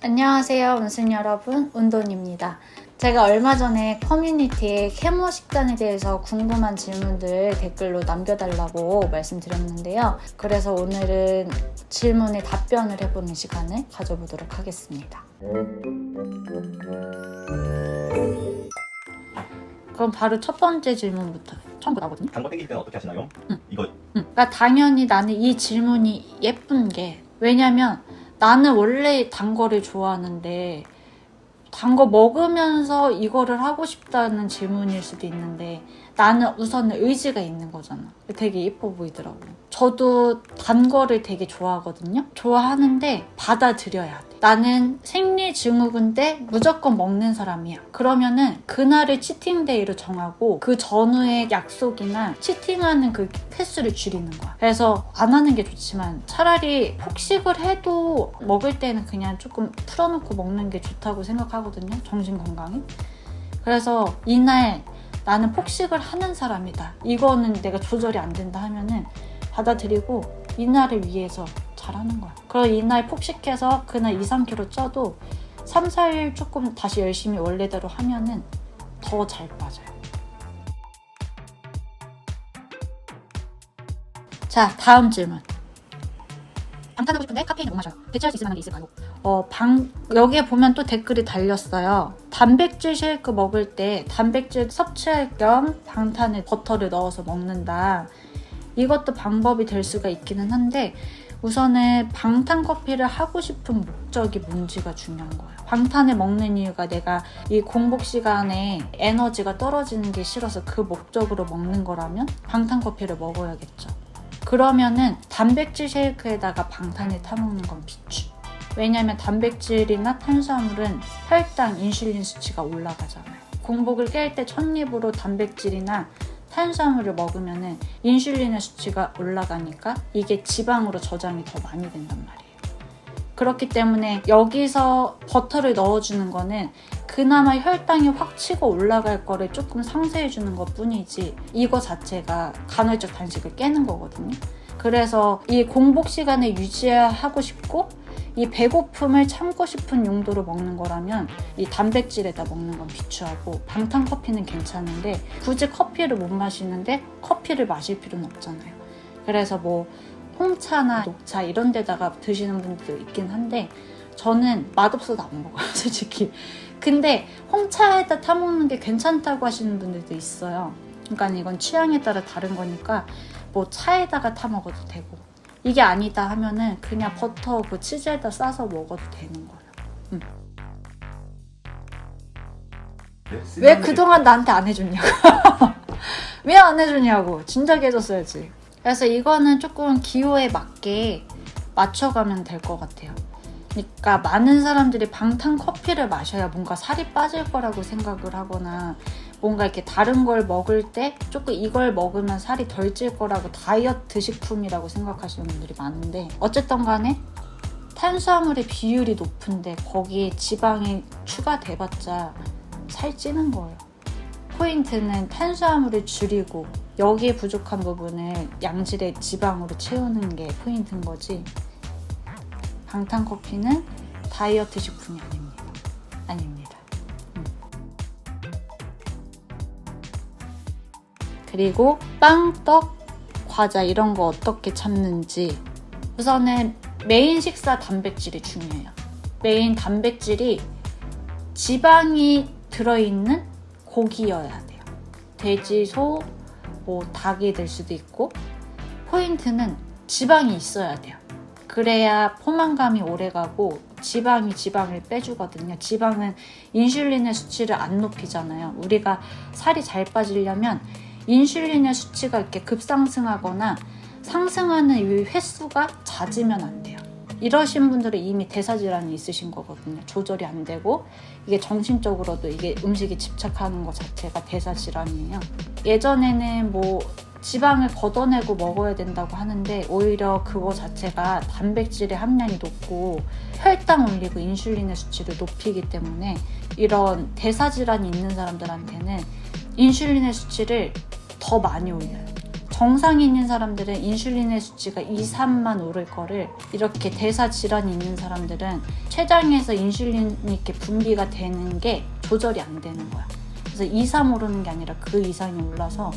안녕하세요, 운순 여러분. 운돈입니다. 제가 얼마 전에 커뮤니티에 캐모 식단에 대해서 궁금한 질문들 댓글로 남겨달라고 말씀드렸는데요. 그래서 오늘은 질문에 답변을 해보는 시간을 가져보도록 하겠습니다. 그럼 바로 첫 번째 질문부터 처음부터 나거든요. 단거 땡길 때는 어떻게 하시나요? 응. 이거 응. 그러니까 당연히 나는 이 질문이 예쁜 게 왜냐면 나는 원래 단 거를 좋아하는데 단 거 먹으면서 이거를 하고 싶다는 질문일 수도 있는데 나는 우선은 의지가 있는 거잖아. 되게 예뻐 보이더라고. 저도 단 거를 되게 좋아하거든요. 좋아하는데 받아들여야 돼. 나는 생리 증후군데 무조건 먹는 사람이야. 그러면은 그날을 치팅데이로 정하고 그 전후의 약속이나 치팅하는 그 횟수를 줄이는 거야. 그래서 안 하는 게 좋지만 차라리 폭식을 해도 먹을 때는 그냥 조금 풀어놓고 먹는 게 좋다고 생각하거든요. 정신 건강에. 그래서 이날 나는 폭식을 하는 사람이다. 이거는 내가 조절이 안 된다 하면은 받아들이고 이날을 위해서 잘하는 거야. 그럼 이날 폭식해서 그날 2, 3kg 쪄도 3, 4일 조금 다시 열심히 원래대로 하면은 더 잘 빠져요. 자, 다음 질문. 방탄하고 싶은데 카페인을 못 마셔요. 대체할 수 있을 만한 게 있을까요? 어, 방, 여기에 보면 또 댓글이 달렸어요. 단백질 쉐이크 먹을 때 단백질 섭취할 겸 방탄에 버터를 넣어서 먹는다. 이것도 방법이 될 수가 있기는 한데, 우선은 방탄 커피를 하고 싶은 목적이 뭔지가 중요한 거예요. 방탄을 먹는 이유가 내가 이 공복 시간에 에너지가 떨어지는 게 싫어서 그 목적으로 먹는 거라면 방탄 커피를 먹어야겠죠. 그러면은 단백질 쉐이크에다가 방탄을 타먹는 건 비추. 왜냐면 단백질이나 탄수화물은 혈당, 인슐린 수치가 올라가잖아요. 공복을 깰 때 첫 입으로 단백질이나 탄수화물을 먹으면은 인슐린의 수치가 올라가니까 이게 지방으로 저장이 더 많이 된단 말이에요. 그렇기 때문에 여기서 버터를 넣어주는 거는 그나마 혈당이 확 치고 올라갈 거를 조금 상쇄해 주는 것 뿐이지 이거 자체가 간헐적 단식을 깨는 거거든요. 그래서 이 공복 시간에 유지하고 싶고 이 배고픔을 참고 싶은 용도로 먹는 거라면 이 단백질에다 먹는 건 비추하고 방탄 커피는 괜찮은데 굳이 커피를 못 마시는데 커피를 마실 필요는 없잖아요. 그래서 뭐 홍차나 녹차 이런 데다가 드시는 분들도 있긴 한데 저는 맛없어도 안 먹어요 솔직히 근데 홍차에다 타먹는 게 괜찮다고 하시는 분들도 있어요 그러니까 이건 취향에 따라 다른 거니까 뭐 차에다가 타먹어도 되고 이게 아니다 하면은 그냥 버터 그 치즈에다 싸서 먹어도 되는 거예요 네, 왜 그동안 나한테 안 해줬냐고. 왜 안 해주냐고. 진작에 해줬어야지. 그래서 이거는 조금 기호에 맞게 맞춰가면 될 것 같아요. 그러니까 많은 사람들이 방탄 커피를 마셔야 뭔가 살이 빠질 거라고 생각을 하거나 뭔가 이렇게 다른 걸 먹을 때 조금 이걸 먹으면 살이 덜 찔 거라고 다이어트 식품이라고 생각하시는 분들이 많은데 어쨌든 간에 탄수화물의 비율이 높은데 거기에 지방이 추가돼봤자 살찌는 거예요. 포인트는 탄수화물을 줄이고 여기에 부족한 부분을 양질의 지방으로 채우는 게 포인트인 거지. 방탄 커피는 다이어트 식품이 아닙니다. 아닙니다. 그리고 빵, 떡, 과자 이런 거 어떻게 참는지 우선은 메인 식사 단백질이 중요해요. 메인 단백질이 지방이 들어있는 고기여야 돼요. 돼지, 소, 뭐 닭이 될 수도 있고 포인트는 지방이 있어야 돼요. 그래야 포만감이 오래가고 지방이 지방을 빼주거든요. 지방은 인슐린의 수치를 안 높이잖아요. 우리가 살이 잘 빠지려면 인슐린의 수치가 이렇게 급상승하거나 상승하는 이 횟수가 잦으면 안 돼요. 이러신 분들은 이미 대사질환이 있으신 거거든요. 조절이 안 되고 이게 정신적으로도 이게 음식에 집착하는 것 자체가 대사질환이에요. 예전에는 뭐 지방을 걷어내고 먹어야 된다고 하는데 오히려 그거 자체가 단백질의 함량이 높고 혈당 올리고 인슐린의 수치를 높이기 때문에 이런 대사질환이 있는 사람들한테는 인슐린의 수치를 더 많이 올려요. 정상인인 사람들은 인슐린의 수치가 2, 3만 오를 거를 이렇게 대사 질환이 있는 사람들은 췌장에서 인슐린이 이렇게 분비가 되는 게 조절이 안 되는 거야. 그래서 2, 3 오르는 게 아니라 그 이상이 올라서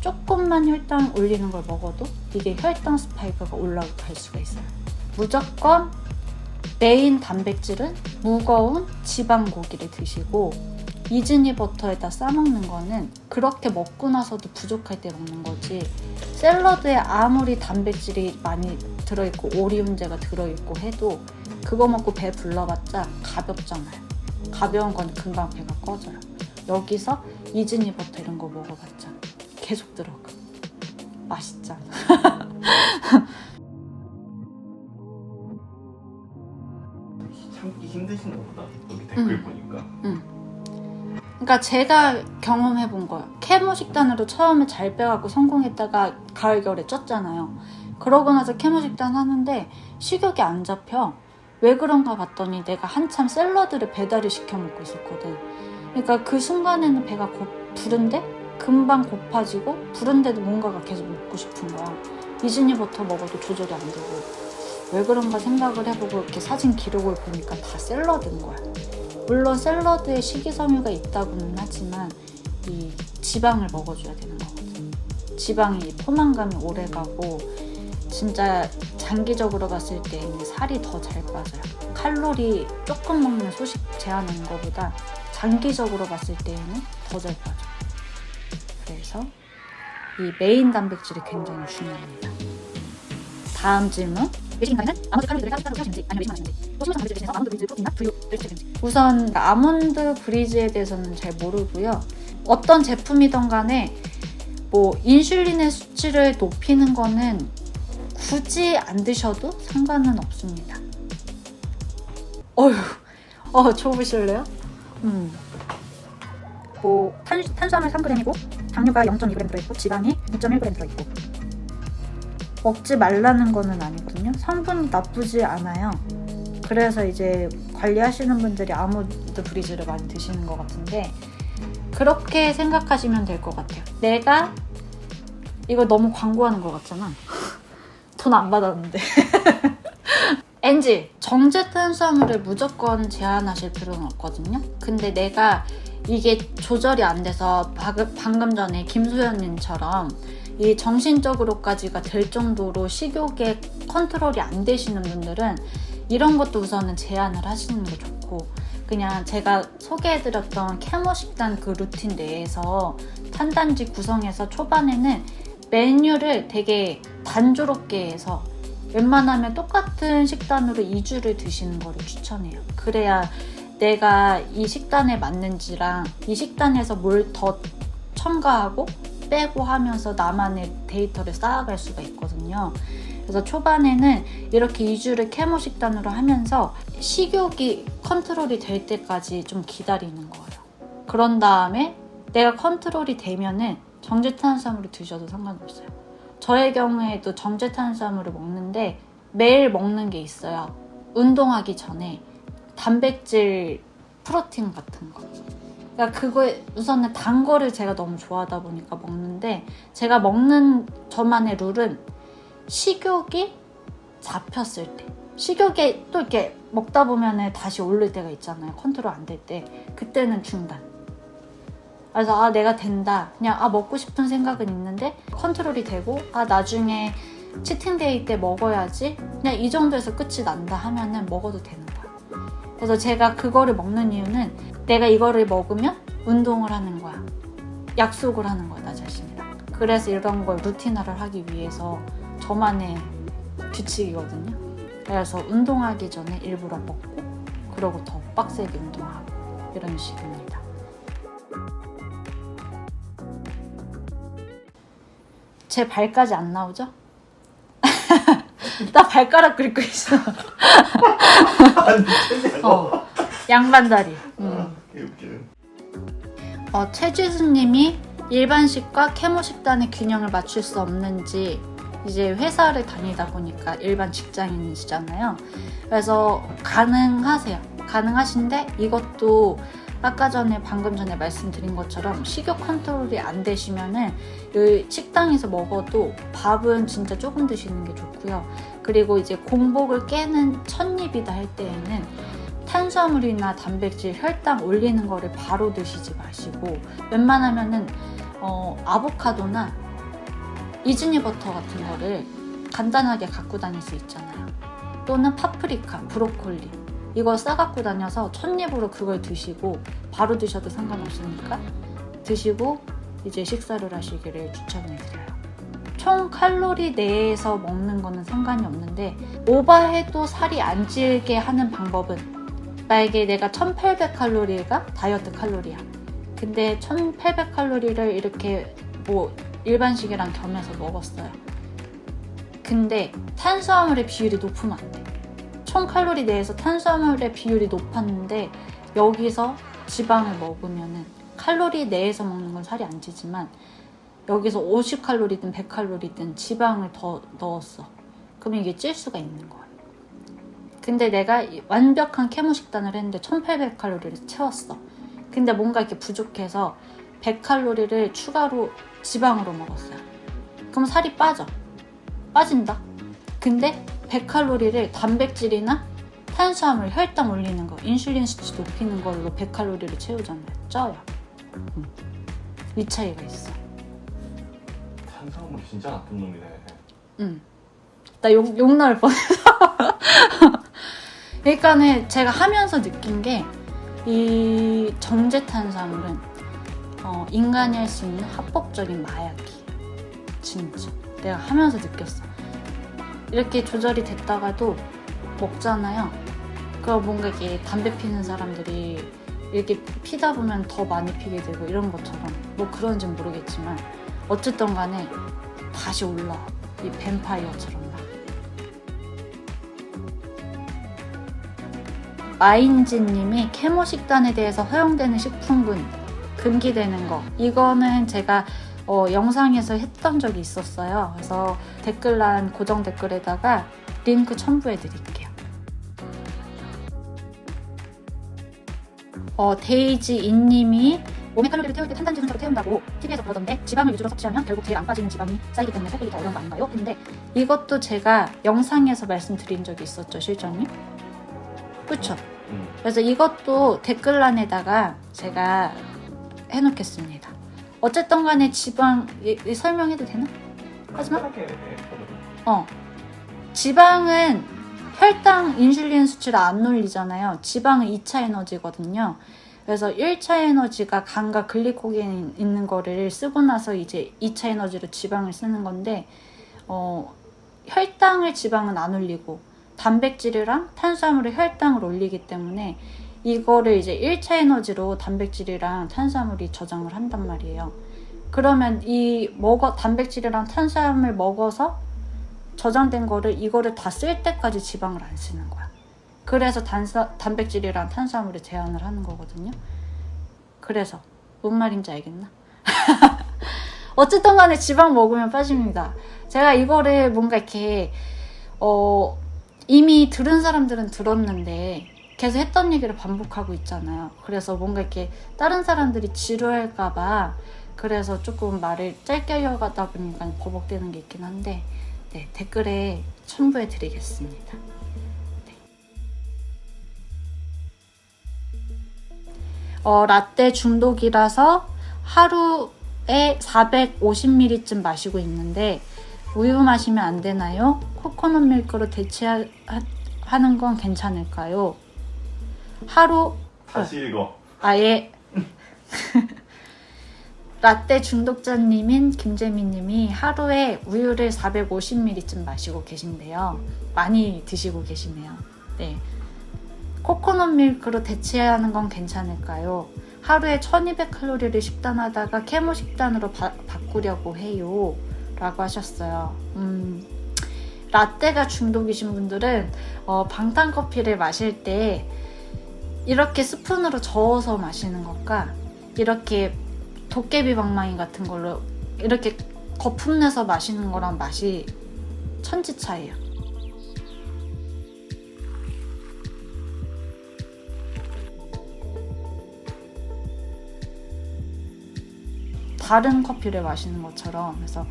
조금만 혈당 올리는 걸 먹어도 이게 혈당 스파이크가 올라갈 수가 있어요. 무조건 메인 단백질은 무거운 지방 고기를 드시고 이즈니 버터에다 싸먹는 거는 그렇게 먹고 나서도 부족할 때 먹는 거지. 샐러드에 아무리 단백질이 많이 들어있고 오리온제가 들어있고 해도 그거 먹고 배 불러봤자 가볍잖아요. 가벼운 건 금방 배가 꺼져요. 여기서 이즈니 버터 이런 거 먹어봤자 계속 들어가. 맛있잖아 그러니까 제가 경험해 본 거예요. 케모 식단으로 처음에 잘 빼갖고 성공했다가 가을 겨울에 쪘잖아요. 그러고 나서 케모 식단 하는데 식욕이 안 잡혀. 왜 그런가 봤더니 내가 한참 샐러드를 배달을 시켜 먹고 있었거든. 그러니까 그 순간에는 배가 고, 부른데 금방 고파지고 부른데도 뭔가가 계속 먹고 싶은 거야. 이즈니 버터 먹어도 조절이 안 되고 왜 그런가 생각을 해보고 이렇게 사진 기록을 보니까 다 샐러드인 거야. 물론 샐러드에 식이섬유가 있다고는 하지만 이 지방을 먹어줘야 되는 거거든. 지방이 포만감이 오래 가고 진짜 장기적으로 봤을 때는 살이 더 잘 빠져요. 칼로리 조금 먹는 소식 제한하는 것보다 장기적으로 봤을 때에는 더 잘 빠져. 그래서 이 메인 단백질이 굉장히 중요합니다. 다음 질문. 외식 인간은 아몬드 칼로리들을 따로 채우시는지 아니면 외식 마시는지 또 식물 단백질 중에서 아몬드 브리즈 프로틴이나 두유를 채우시는지 우선 아몬드 브리즈에 대해서는 잘 모르고요. 어떤 제품이든 간에 뭐 인슐린의 수치를 높이는 거는 굳이 안 드셔도 상관은 없습니다. 어휴, 어 좁으실래요? 음, 뭐 탄, 탄수화물 3g이고 당류가 0.2g 들어있고 지방이 2.1g 들어있고 먹지 말라는 거는 아니거든요. 성분이 나쁘지 않아요. 그래서 이제 관리하시는 분들이 아모드 브리즈를 많이 드시는 것 같은데 그렇게 생각하시면 될 것 같아요. 내가 이거 너무 광고하는 것 같잖아. 돈 안 받았는데. 엔지 정제 탄수화물을 무조건 제한하실 필요는 없거든요. 근데 내가 이게 조절이 안 돼서 방금 전에 김소연님처럼 이 정신적으로까지가 될 정도로 식욕에 컨트롤이 안 되시는 분들은 이런 것도 우선은 제한을 하시는 게 좋고 그냥 제가 소개해드렸던 케모 식단 그 루틴 내에서 탄단지 구성해서 초반에는 메뉴를 되게 단조롭게 해서 웬만하면 똑같은 식단으로 2주를 드시는 거를 추천해요. 그래야 내가 이 식단에 맞는지랑 이 식단에서 뭘 더 첨가하고 빼고 하면서 나만의 데이터를 쌓아갈 수가 있거든요. 그래서 초반에는 이렇게 2주를 케모 식단으로 하면서 식욕이 컨트롤이 될 때까지 좀 기다리는 거예요. 그런 다음에 내가 컨트롤이 되면은 정제 탄수화물을 드셔도 상관없어요. 저의 경우에도 정제 탄수화물을 먹는데 매일 먹는 게 있어요. 운동하기 전에 단백질 프로틴 같은 거. 그러니까 그거에 우선은 단 거를 제가 너무 좋아하다 보니까 먹는데 제가 먹는 저만의 룰은 식욕이 잡혔을 때 식욕이 또 이렇게 먹다 보면 다시 오를 때가 있잖아요. 컨트롤 안 될 때. 그때는 중단. 그래서 아 내가 된다. 그냥 아 먹고 싶은 생각은 있는데 컨트롤이 되고 아 나중에 치팅데이 때 먹어야지 그냥 이 정도에서 끝이 난다 하면은 먹어도 되는 거야. 그래서 제가 그거를 먹는 이유는 내가 이거를 먹으면 운동을 하는 거야. 약속을 하는 거야 나 자신이랑. 그래서 이런 걸 루틴화를 하기 위해서 저만의 규칙이거든요. 그래서 운동하기 전에 일부러 먹고 그러고 더 빡세게 운동하고 이런 식입니다. 제 발까지 안 나오죠? 나 발가락 긁고 있어. 최대한 어, 양반다리. 음. 어, 최지수님이 일반식과 케모식단의 균형을 맞출 수 없는지 이제 회사를 다니다 보니까 일반 직장인이시잖아요. 그래서 가능하세요. 가능하신데 이것도 아까 전에 방금 전에 말씀드린 것처럼 식욕 컨트롤이 안 되시면은 이 식당에서 먹어도 밥은 진짜 조금 드시는 게 좋고요. 그리고 이제 공복을 깨는 첫 입이다 할 때에는 탄수화물이나 단백질, 혈당 올리는 거를 바로 드시지 마시고 웬만하면은 어, 아보카도나 이즈니 버터 같은 거를 간단하게 갖고 다닐 수 있잖아요. 또는 파프리카, 브로콜리 이거 싸갖고 다녀서 첫 입으로 그걸 드시고 바로 드셔도 상관없으니까 드시고 이제 식사를 하시기를 추천해드려요. 총 칼로리 내에서 먹는 거는 상관이 없는데 오버해도 살이 안 찌게 하는 방법은 만약에 내가 1800칼로리가 다이어트 칼로리야. 근데 1800칼로리를 이렇게 뭐 일반식이랑 겸해서 먹었어요. 근데 탄수화물의 비율이 높으면 안 돼. 총 칼로리 내에서 탄수화물의 비율이 높았는데 여기서 지방을 먹으면은 칼로리 내에서 먹는 건 살이 안 찌지만 여기서 50칼로리든 100칼로리든 지방을 더 넣었어. 그러면 이게 찔 수가 있는 거야. 근데 내가 이 완벽한 케모 식단을 했는데 1800칼로리를 채웠어. 근데 뭔가 이렇게 부족해서 100칼로리를 추가로 지방으로 먹었어요. 그럼 살이 빠져. 빠진다. 근데 100칼로리를 단백질이나 탄수화물, 혈당 올리는 거, 인슐린 수치 높이는 걸로 100칼로리를 채우잖아요. 쪄요. 음. 이 차이가 있어. 탄수화물 진짜 나쁜 놈이네. 응. 나 욕, 욕 나올 뻔했어. 그러니까는 제가 하면서 느낀 게, 이 정제 탄수화물은, 어, 인간이 할 수 있는 합법적인 마약이에요. 진짜. 내가 하면서 느꼈어. 이렇게 조절이 됐다가도 먹잖아요. 그럼 뭔가 이게 담배 피는 사람들이 이렇게 피다 보면 더 많이 피게 되고 이런 것처럼 뭐 그런지는 모르겠지만 어쨌든 간에 다시 올라와. 이 뱀파이어처럼 막. 마인지님이 케모 식단에 대해서 허용되는 식품군 금기되는 거 이거는 제가 어, 영상에서 했던 적이 있었어요. 그래서 댓글란 고정 댓글에다가 링크 첨부해 드릴게요. 어, 데이지 인님이 몸의 칼로리를 태울 때 탄단지 순서로 태운다고 TV에서 그러던데 지방을 위주로 섭취하면 결국 제일 안 빠지는 지방이 쌓이기 때문에 살 빼기 더 어려운 거 아닌가요? 근데 이것도 제가 영상에서 말씀드린 적이 있었죠, 실장님? 그쵸? 응. 그래서 이것도 댓글란에다가 제가 해놓겠습니다. 어쨌든 간에 지방 이- 이 설명해도 되나? 해. 어. 지방은 혈당, 인슐린 수치를 안 올리잖아요. 지방은 2차 에너지거든요. 그래서 1차 에너지가 간과 글리코겐 있는 거를 쓰고 나서 이제 2차 에너지로 지방을 쓰는 건데, 어, 혈당을 지방은 안 올리고, 단백질이랑 탄수화물을 혈당을 올리기 때문에, 이거를 이제 1차 에너지로 단백질이랑 탄수화물이 저장을 한단 말이에요. 그러면 이 먹어 단백질이랑 탄수화물 먹어서 저장된 거를 이거를 다 쓸 때까지 지방을 안 쓰는 거야. 그래서 단사, 단백질이랑 탄수화물을 제한을 하는 거거든요. 그래서 뭔 말인지 알겠나? 어쨌든 간에 지방 먹으면 빠집니다. 제가 이거를 뭔가 이렇게 어 이미 들은 사람들은 들었는데 계속 했던 얘기를 반복하고 있잖아요. 그래서 뭔가 이렇게 다른 사람들이 지루할까봐 그래서 조금 말을 짧게 하려다 보니까 버벅대는 게 있긴 한데 네, 댓글에 첨부해 드리겠습니다. 네. 어, 라떼 중독이라서 하루에 450ml쯤 마시고 있는데 우유 마시면 안 되나요? 코코넛 밀크로 대체하는 건 괜찮을까요? 하루 다시 읽어. 아예 라떼 중독자님인 김재민님이 하루에 우유를 450ml쯤 마시고 계신데요. 많이 드시고 계시네요. 네. 코코넛 밀크로 대체하는 건 괜찮을까요? 하루에 1200칼로리를 식단하다가 케모 식단으로 바, 바꾸려고 해요. 라고 하셨어요. 음, 라떼가 중독이신 분들은 어, 방탄커피를 마실 때 이렇게 스푼으로 저어서 마시는 것과 이렇게 도깨비 방망이 같은 걸로 이렇게 거품 내서 마시는 거랑 맛이 천지 차이야. 다른 커피를 마시는 것처럼 그래서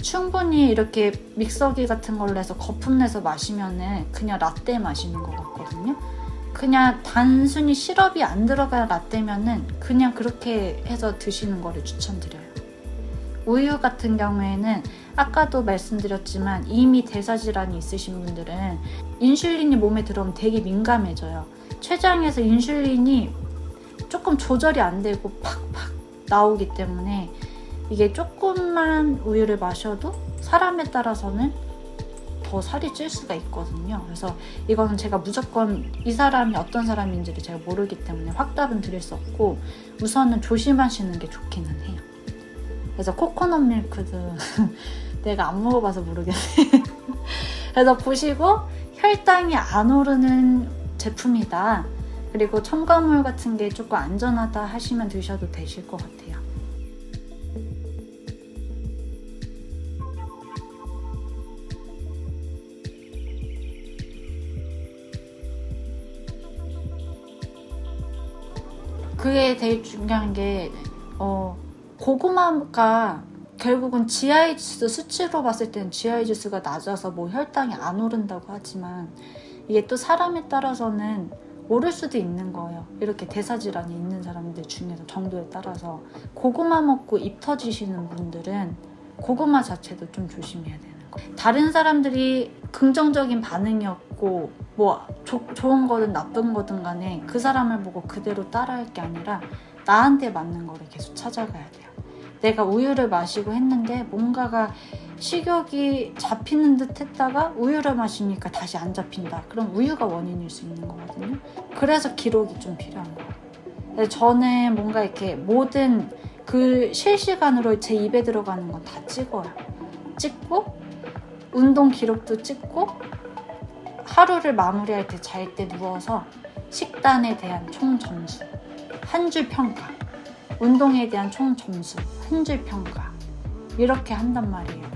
충분히 이렇게 믹서기 같은 걸로 해서 거품 내서 마시면은 그냥 라떼 마시는 것 같거든요. 그냥 단순히 시럽이 안 들어간 라떼면은 그냥 그렇게 해서 드시는 거를 추천드려요. 우유 같은 경우에는 아까도 말씀드렸지만 이미 대사질환이 있으신 분들은 인슐린이 몸에 들어오면 되게 민감해져요. 췌장에서 인슐린이 조금 조절이 안 되고 팍팍 나오기 때문에 이게 조금만 우유를 마셔도 사람에 따라서는 더 살이 찔 수가 있거든요. 그래서 이거는 제가 무조건 이 사람이 어떤 사람인지를 제가 모르기 때문에 확답은 드릴 수 없고 우선은 조심하시는 게 좋기는 해요. 그래서 코코넛 밀크도 내가 안 먹어봐서 모르겠네. 그래서 보시고 혈당이 안 오르는 제품이다. 그리고 첨가물 같은 게 조금 안전하다 하시면 드셔도 되실 것 같아요. 그게 되게 중요한 게 어, 고구마가 결국은 GI 지수 수치로 봤을 때는 GI 지수가 낮아서 뭐 혈당이 안 오른다고 하지만 이게 또 사람에 따라서는 오를 수도 있는 거예요. 이렇게 대사 질환이 있는 사람들 중에서 정도에 따라서 고구마 먹고 입 터지시는 분들은 고구마 자체도 좀 조심해야 되는 거예요. 다른 사람들이 긍정적인 반응이었고 뭐 조- 좋은 거든 나쁜 거든 간에 그 사람을 보고 그대로 따라할 게 아니라 나한테 맞는 거를 계속 찾아가야 돼요. 내가 우유를 마시고 했는데 뭔가가 식욕이 잡히는 듯 했다가 우유를 마시니까 다시 안 잡힌다. 그럼 우유가 원인일 수 있는 거거든요. 그래서 기록이 좀 필요한 거예요. 저는 뭔가 이렇게 모든 그 실시간으로 제 입에 들어가는 건 다 찍어요. 찍고 운동 기록도 찍고 하루를 마무리할 때 잘 때 누워서 식단에 대한 총 점수, 한 줄 평가, 운동에 대한 총 점수, 한 줄 평가 이렇게 한단 말이에요.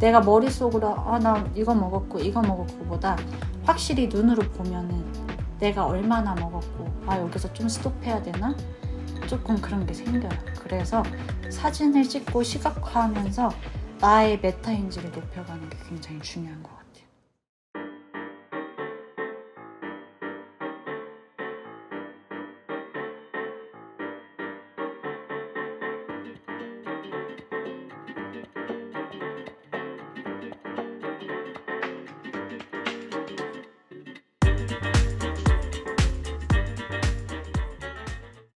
내가 머릿속으로 아 나 이거 먹었고 이거 먹었고 보다 확실히 눈으로 보면은 내가 얼마나 먹었고 아 여기서 좀 스톱해야 되나 조금 그런 게 생겨요. 그래서 사진을 찍고 시각화하면서 나의 메타인지를 높여가는 게 굉장히 중요한 것 같아요.